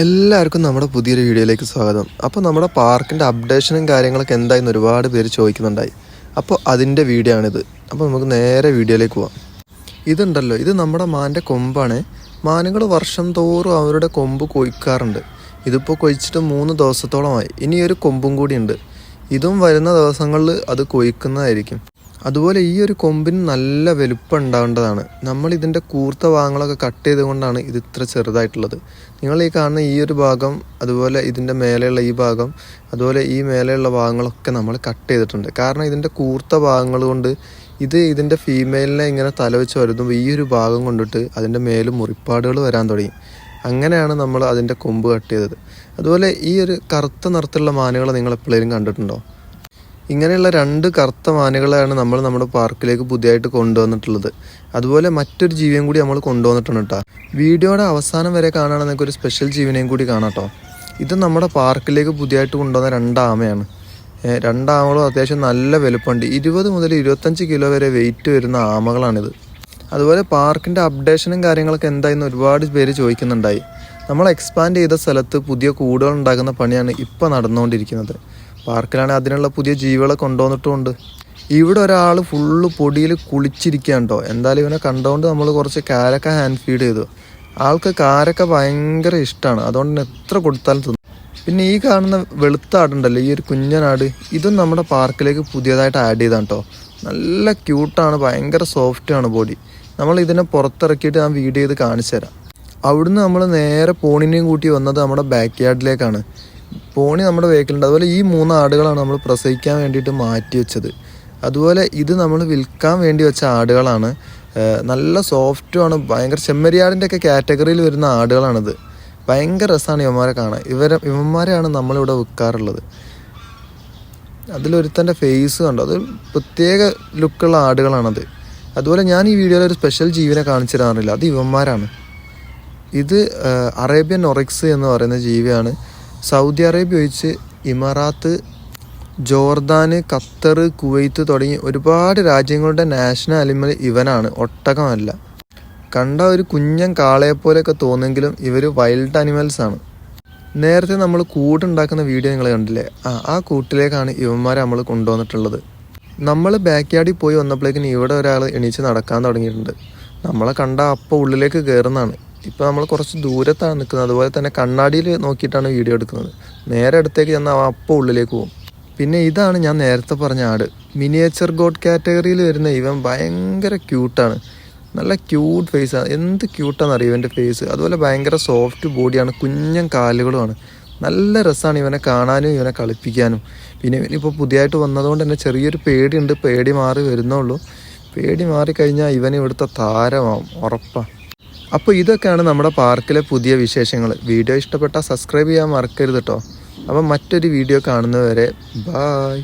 എല്ലാവർക്കും നമ്മുടെ പുതിയൊരു വീഡിയോയിലേക്ക് സ്വാഗതം. അപ്പോൾ നമ്മുടെ പാർക്കിന്റെ അപ്ഡേഷനും കാര്യങ്ങളൊക്കെ എന്തായെന്ന് ഒരുപാട് പേര് ചോദിക്കുന്നുണ്ടായി. അപ്പോൾ അതിന്റെ വീഡിയോ ആണിത്. അപ്പോൾ നമുക്ക് നേരെ വീഡിയോയിലേക്ക് പോവാം. ഇതുണ്ടല്ലോ ഇത് നമ്മുടെ മാന്റെ കൊമ്പാണ്. മാനുകൾ വർഷം തോറും അവരുടെ കൊമ്പ് കൊയ്ക്കാറുണ്ട്. ഇതിപ്പോൾ കൊയ്ച്ചിട്ട് മൂന്ന് ദിവസത്തോളമായി. ഇനി ഒരു കൊമ്പും കൂടിയുണ്ട് ഇതും വരുന്ന ദിവസങ്ങളിൽ അത് കൊയ്ക്കുന്നതായിരിക്കും. അതുപോലെ ഈ ഒരു കൊമ്പിന് നല്ല വലുപ്പം ഉണ്ടാവേണ്ടതാണ്. നമ്മൾ ഇതിന്റെ കൂർത്ത ഭാഗങ്ങളൊക്കെ കട്ട് ചെയ്തുകൊണ്ടാണ് ഇത് ഇത്ര ചെറുതായിട്ടുള്ളത്. നിങ്ങൾ ഈ കാണുന്ന ഈ ഒരു ഭാഗം അതുപോലെ ഇതിന്റെ മേലെയുള്ള ഈ ഭാഗം അതുപോലെ ഈ മേലെയുള്ള ഭാഗങ്ങളൊക്കെ നമ്മൾ കട്ട് ചെയ്തിട്ടുണ്ട്. കാരണം ഇതിന്റെ കൂർത്ത ഭാഗങ്ങൾ കൊണ്ട് ഇത് ഇതിന്റെ ഫീമെയിലിനെ ഇങ്ങനെ തലവെച്ച് വരുത്തുമ്പോൾ ഈ ഒരു ഭാഗം കൊണ്ടിട്ട് അതിന്റെ മേലും മുറിപ്പാടുകൾ വരാൻ തുടങ്ങി. അങ്ങനെയാണ് നമ്മൾ അതിന്റെ കൊമ്പ് കട്ട് ചെയ്തത്. അതുപോലെ ഈ ഒരു കറുത്ത നിറത്തിലുള്ള മാനുകളെ നിങ്ങൾ എപ്പോഴേലും കണ്ടിട്ടുണ്ടോ? ഇങ്ങനെയുള്ള രണ്ട് കറുത്ത മാനുകളെയാണ് നമ്മൾ നമ്മുടെ പാർക്കിലേക്ക് പുതിയതായിട്ട് കൊണ്ടുവന്നിട്ടുള്ളത്. അതുപോലെ മറ്റൊരു ജീവിയും കൂടി നമ്മൾ കൊണ്ടുവന്നിട്ടുണ്ട് കേട്ടോ. വീഡിയോയുടെ അവസാനം വരെ കാണുകയാണെങ്കിൽ ഒരു സ്പെഷ്യൽ ജീവനെയും കൂടി കാണാം കേട്ടോ. ഇത് നമ്മുടെ പാർക്കിലേക്ക് പുതിയതായിട്ട് കൊണ്ടുവന്ന രണ്ടാമയാണ്. രണ്ടാമകളും അത്യാവശ്യം നല്ല വലുപ്പമുണ്ട്. ഇരുപത് മുതൽ ഇരുപത്തഞ്ച് കിലോ വരെ വെയിറ്റ് വരുന്ന ആമകളാണിത്. അതുപോലെ പാർക്കിന്റെ അപ്ഡേഷനും കാര്യങ്ങളൊക്കെ എന്തായെന്ന് ഒരുപാട് പേര് ചോദിക്കുന്നുണ്ടായി. നമ്മൾ എക്സ്പാൻഡ് ചെയ്ത സ്ഥലത്ത് പുതിയ കൂടുകൾ ഉണ്ടാക്കുന്ന പണിയാണ് ഇപ്പോൾ നടന്നുകൊണ്ടിരിക്കുന്നത്. പാർക്കിലാണെങ്കിൽ അതിനുള്ള പുതിയ ജീവികളെ കൊണ്ടുവന്നിട്ടുമുണ്ട്. ഇവിടെ ഒരാൾ ഫുള്ള് പൊടിയിൽ കുളിച്ചിരിക്കുകയാണ് കേട്ടോ എന്തായാലും ഇവനെ കണ്ടുകൊണ്ട് നമ്മൾ കുറച്ച് കാരക്ക ഹാൻഡ് ഫീഡ് ചെയ്തു. ആൾക്ക് കാരക്ക ഭയങ്കര ഇഷ്ടമാണ് അതുകൊണ്ട് എത്ര കൊടുത്താലും തിന്നു. പിന്നെ ഈ കാണുന്ന വെളുത്ത ആടുണ്ടല്ലോ ഈ ഒരു കുഞ്ഞനാട് ഇതും നമ്മുടെ പാർക്കിലേക്ക് പുതിയതായിട്ട് ആഡ് ചെയ്താണ് കേട്ടോ നല്ല ക്യൂട്ടാണ് ഭയങ്കര സോഫ്റ്റാണ് ബോഡി നമ്മൾ ഇതിനെ പുറത്തിറക്കിയിട്ട് ഞാൻ വീഡിയോ ചെയ്ത് കാണിച്ചു തരാം അവിടുന്ന് നമ്മൾ നേരെ പോണിനെയും കൂട്ടി വന്നത് നമ്മുടെ ബാക്ക് യാർഡിലേക്കാണ് പോണി നമ്മുടെ വേക്കിലുണ്ട് അതുപോലെ ഈ മൂന്ന് ആടുകളാണ് നമ്മൾ പ്രസവിക്കാൻ വേണ്ടിയിട്ട് മാറ്റി വെച്ചത്. അതുപോലെ ഇത് നമ്മൾ വിൽക്കാൻ വേണ്ടി വെച്ച ആടുകളാണ്. നല്ല സോഫ്റ്റുമാണ് ഭയങ്കര ചെമ്മരിയാടിന്റെ ഒക്കെ കാറ്റഗറിയിൽ വരുന്ന ആടുകളാണിത്. ഭയങ്കര രസമാണ് ഇവന്മാരെ കാണാൻ. ഇവരെ ഇവന്മാരെയാണ് നമ്മളിവിടെ വിൽക്കാറുള്ളത്. അതിലൊരുത്തന്റെ ഫേസ് കണ്ടോ? അത് പ്രത്യേക ലുക്കുള്ള ആടുകളാണത്. അതുപോലെ ഞാൻ ഈ വീഡിയോയിൽ ഒരു സ്പെഷ്യൽ ജീവിനെ കാണിച്ചു തരാറില്ല. അത് ഇവന്മാരാണ്. ഇത് അറേബ്യൻ ഒറിക്സ് എന്ന് പറയുന്ന ജീവിയാണ്. സൗദി അറേബ്യ ഒഴിച്ച് ഇമറാത്ത് ജോർദാന് ഖത്തർ കുവൈത്ത് തുടങ്ങി ഒരുപാട് രാജ്യങ്ങളുടെ നാഷണൽ അനിമൽ ഇവനാണ്. ഒട്ടകമല്ല. കണ്ട ഒരു കുഞ്ഞൻ കാളയെപ്പോലെയൊക്കെ തോന്നുമെങ്കിലും ഇവർ വൈൽഡ് അനിമൽസ് ആണ്. നേരത്തെ നമ്മൾ കൂടുണ്ടാക്കുന്ന വീഡിയോ നിങ്ങൾ കണ്ടില്ലേ? ആ ആ കൂട്ടിലേക്കാണ് ഇവന്മാരെ നമ്മൾ കൊണ്ടുവന്നിട്ടുള്ളത്. നമ്മൾ ബാക്ക് യാർഡിൽ പോയി വന്നപ്പോഴേക്കും ഇവിടെ ഒരാൾ എണീച്ച് നടക്കാൻ തുടങ്ങിയിട്ടുണ്ട്. നമ്മളെ കണ്ട അപ്പോൾ ഉള്ളിലേക്ക് കയറുന്നതാണ്. ഇപ്പം നമ്മൾ കുറച്ച് ദൂരത്താണ് നിൽക്കുന്നത് അതുപോലെ തന്നെ കണ്ണാടിയിൽ നോക്കിയിട്ടാണ് വീഡിയോ എടുക്കുന്നത്. നേരെ അടുത്തേക്ക് ചെന്നാൽ അപ്പോൾ ഉള്ളിലേക്ക് പോകും. പിന്നെ ഇതാണ് ഞാൻ നേരത്തെ പറഞ്ഞ ആട്. മിനിയേച്ചർ ഗോഡ് കാറ്റഗറിയിൽ വരുന്ന ഇവൻ ഭയങ്കര ക്യൂട്ടാണ് നല്ല ക്യൂട്ട് ഫേസാണ് എന്ത് ക്യൂട്ടാണെന്ന് അറിയാം ഇവന്റെ ഫേസ് അതുപോലെ ഭയങ്കര സോഫ്റ്റ് ബോഡിയാണ് കുഞ്ഞൻ കാലുകളുമാണ്. നല്ല രസമാണ് ഇവനെ കാണാനും ഇവനെ കളിപ്പിക്കാനും. പിന്നെ ഇവനിപ്പോൾ പുതിയതായിട്ട് വന്നതുകൊണ്ട് തന്നെ ചെറിയൊരു പേടിയുണ്ട്. പേടി മാറി വരുന്നുള്ളൂ. പേടി മാറിക്കഴിഞ്ഞാൽ ഇവൻ ഇവിടുത്തെ താരമാവും. ഉറപ്പാണ് അപ്പോൾ ഇതൊക്കെയാണ് നമ്മുടെ പാർക്കിലെ പുതിയ വിശേഷങ്ങൾ. വീഡിയോ ഇഷ്ടപ്പെട്ടാൽ സബ്സ്ക്രൈബ് ചെയ്യാൻ മറക്കരുത് കേട്ടോ അപ്പം മറ്റൊരു വീഡിയോ കാണുന്നവരെ ബായ്